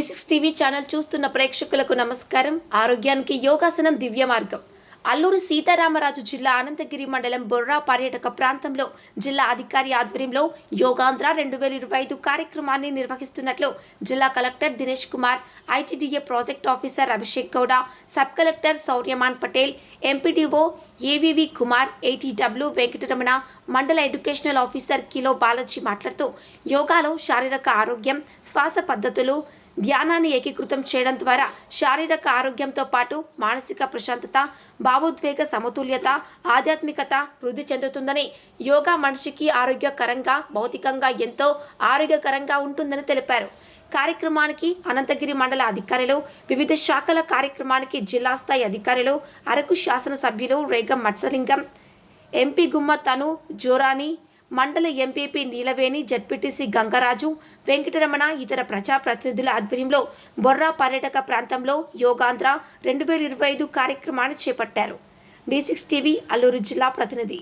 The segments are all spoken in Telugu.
త్రీ సిక్స్ టీవీ ఛానల్ చూస్తున్న ప్రేక్షకులకు నమస్కారం. ఆరోగ్యానికి యోగాసనం దివ్య మార్గం. అల్లూరు సీతారామరాజు జిల్లా అనంతగిరి మండలం బొర్రా పర్యాటక ప్రాంతంలో జిల్లా అధికారి ఆధ్వర్యంలో యోగాంధ్ర రెండు వేల ఇరవై ఐదు కార్యక్రమాన్ని నిర్వహిస్తున్నట్లు జిల్లా collector Dinesh Kumar ITDA project officer Abhishek Gowda sub collector Sauryaman Patel MPDO AVV Kumar ATW Venkataramana మండల ఎడ్యుకేషనల్ ఆఫీసర్ కిలో బాలాజీ మాట్లాడుతూ యోగాలో శారీరక ఆరోగ్యం శ్వాస పద్ధతులు ధ్యానాన్ని ఏకీకృతం చేయడం ద్వారా శారీరక ఆరోగ్యంతో పాటు మానసిక ప్రశాంతత భావోద్వేగ సమతుల్యత ఆధ్యాత్మికత వృద్ధి చెందుతుందని యోగా మనిషికి ఆరోగ్యకరంగా భౌతికంగా ఎంతో ఆరోగ్యకరంగా ఉంటుందని తెలిపారు. కార్యక్రమానికి అనంతగిరి మండల అధికారులు వివిధ శాఖల కార్యక్రమానికి జిల్లా స్థాయి అధికారులు అరకు శాసనసభ్యులు రేగం మత్సలింగం ఎంపీ గుమ్మ తను జోరాని మండల ఎంపీపీ నీలవేణి జడ్పీటీసీ గంగరాజు వెంకటరమణ ఇతర ప్రజాప్రతినిధుల ఆధ్వర్యంలో బొర్రా పర్యాటక ప్రాంతంలో యోగాంధ్ర రెండు వేల ఇరవై ఐదు కార్యక్రమాన్ని చేపట్టారు. డి సిక్స్ టీవీ అల్లూరు జిల్లా ప్రతినిధి.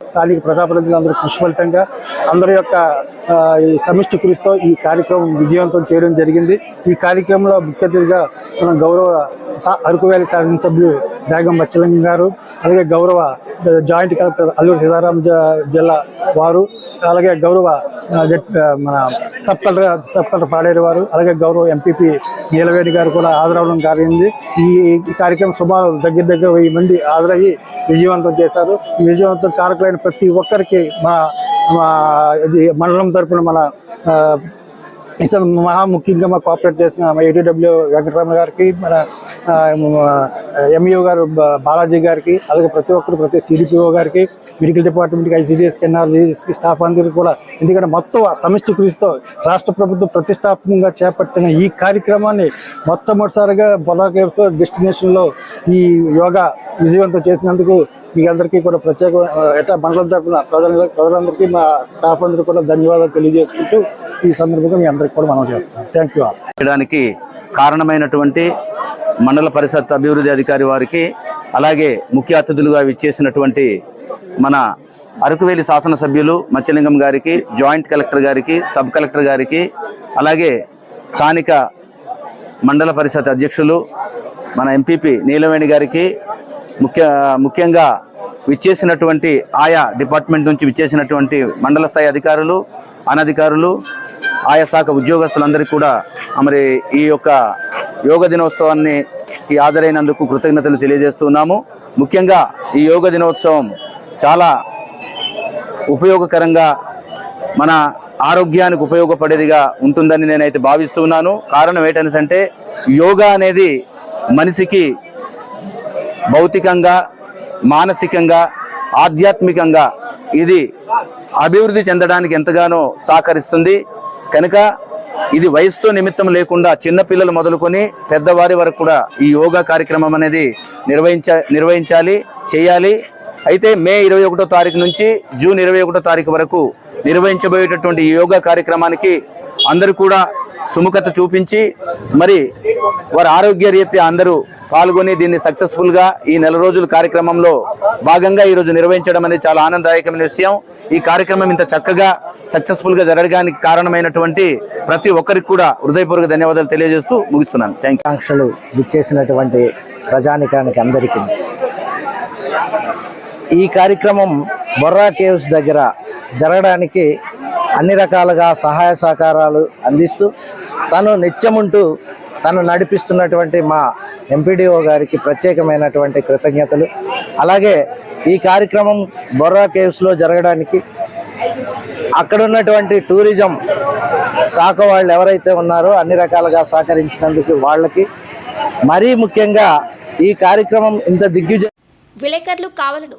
స్థానిక ప్రజాప్రతినిధులందరూ కృషి ఫలితంగా అందరి యొక్క ఈ సమిష్టి కృషితో ఈ కార్యక్రమం విజయవంతం చేయడం జరిగింది. ఈ కార్యక్రమంలో ముఖ్య అతిథిగా మనం గౌరవ అరకు వ్యాలీ శాసనసభ్యులు దాగం బచ్చలింగం గారు అలాగే గౌరవ జాయింట్ కలెక్టర్ అల్లూరు సీతారాం జ- జిల్లా వారు అలాగే గౌరవ మన sub collector sub collector Paderu వారు అలాగే గౌరవ ఎంపీపీ నీలవేణి గారు కూడా హాజరవడం జరిగింది. ఈ కార్యక్రమం సుమారు దగ్గర దగ్గర వెయ్యి మంది హాజరయ్యి విజయవంతం చేశారు. ఈ విజయవంతం కారకులైన ప్రతి ఒక్కరికి మా మా ఇది మండలం తరపున మన మహా ముఖ్యంగా మా కోఆపరేట్ చేసిన మా ఏటీడబ్ల్యూ వెంకటరమణ గారికి మన ఎంఈఓ గారు బాలాజీ గారికి అలాగే ప్రతి ఒక్కరు ప్రతి సిడిపిఓ గారికి మెడికల్ డిపార్ట్మెంట్కి ఐసీడీఎస్కి ఎన్ఆర్జీఎస్కి స్టాఫ్ అందరికీ కూడా ఎందుకంటే మొత్తం ఆ సమిష్టి కృషితో రాష్ట్ర ప్రభుత్వం ప్రతిష్టాత్మకంగా చేపట్టిన ఈ కార్యక్రమాన్ని మొట్టమొదటిసారిగా బొలాకేవ్స్ డెస్టినేషన్లో ఈ యోగా విజయవంతం చేసినందుకు మీ అందరికీ కూడా ప్రత్యేక ఎట్లా మండలం తరపున ప్రజల ప్రజలందరికీ మా స్టాఫ్ అందరికీ కూడా ధన్యవాదాలు తెలియజేసుకుంటూ ఈ సందర్భంగా మీ అందరికీ కూడా మనం చేస్తాం థ్యాంక్ యూ కారణమైనటువంటి మండల పరిషత్ అభివృద్ధి అధికారి వారికి అలాగే ముఖ్య అతిథులుగా విచ్చేసినటువంటి మన అరకువేలి శాసనసభ్యులు మత్స్యలింగం గారికి జాయింట్ కలెక్టర్ గారికి సబ్ కలెక్టర్ గారికి అలాగే స్థానిక మండల పరిషత్ అధ్యక్షులు మన ఎంపీపీ నీలవేణి గారికి ముఖ్య ముఖ్యంగా విచ్చేసినటువంటి ఆయా డిపార్ట్మెంట్ నుంచి విచ్చేసినటువంటి మండల స్థాయి అధికారులు అనధికారులు ఆయా శాఖ ఉద్యోగస్తులందరికీ కూడా మరి ఈ యొక్క యోగ దినోత్సవాన్ని ఈ హాజరైనందుకు కృతజ్ఞతలు తెలియజేస్తున్నాము. ముఖ్యంగా ఈ యోగ దినోత్సవం చాలా ఉపయోగకరంగా మన ఆరోగ్యానికి ఉపయోగపడేదిగా ఉంటుందని నేనైతే భావిస్తున్నాను. కారణం ఏంటంటే యోగా అనేది మనిషికి భౌతికంగా మానసికంగా ఆధ్యాత్మికంగా ఇది అభివృద్ధి చెందడానికి ఎంతగానో సహకరిస్తుంది. కనుక ఇది వయసుతో నిమిత్తం లేకుండా చిన్నపిల్లలు మొదలుకొని పెద్దవారి వరకు కూడా ఈ యోగా కార్యక్రమం అనేది నిర్వహించ నిర్వహించాలి చేయాలి. అయితే మే ఇరవై ఒకటో తారీఖు నుంచి జూన్ ఇరవై ఒకటో తారీఖు వరకు నిర్వహించబోయేటటువంటి ఈ యోగా కార్యక్రమానికి అందరూ కూడా సుముఖత చూపించి మరి వారి ఆరోగ్య రీత్యా అందరూ పాల్గొని దీన్ని సక్సెస్ఫుల్గా ఈ నెల రోజుల కార్యక్రమంలో భాగంగా ఈ రోజు నిర్వహించడం అనేది చాలా ఆనందదాయకమైన విషయం. ఈ కార్యక్రమం ఇంత చక్కగా సక్సెస్ఫుల్గా జరగడానికి కారణమైనటువంటి ప్రతి ఒక్కరికి కూడా హృదయపూర్వక ధన్యవాదాలు తెలియజేస్తూ ముగిస్తున్నాను. థ్యాంక్ ఆకాంక్షలు విచ్చేసినటువంటి ప్రజానికానికి అందరికీ. ఈ కార్యక్రమం బొర్రా కేవ్స్ దగ్గర జరగడానికి అన్ని రకాలుగా సహాయ సహకారాలు అందిస్తూ తను నిత్యముంటూ తను నడిపిస్తున్నటువంటి మా ఎంపీడీఓ గారికి ప్రత్యేకమైనటువంటి కృతజ్ఞతలు. అలాగే ఈ కార్యక్రమం బొర్రా కేవ్స్లో జరగడానికి అక్కడ ఉన్నటువంటి టూరిజం శాఖ వాళ్ళు ఎవరైతే ఉన్నారో అన్ని రకాలుగా సహకరించినందుకు వాళ్ళకి మరీ ముఖ్యంగా ఈ కార్యక్రమం ఇంత దిగ్విజయం విలేకరులు కావలను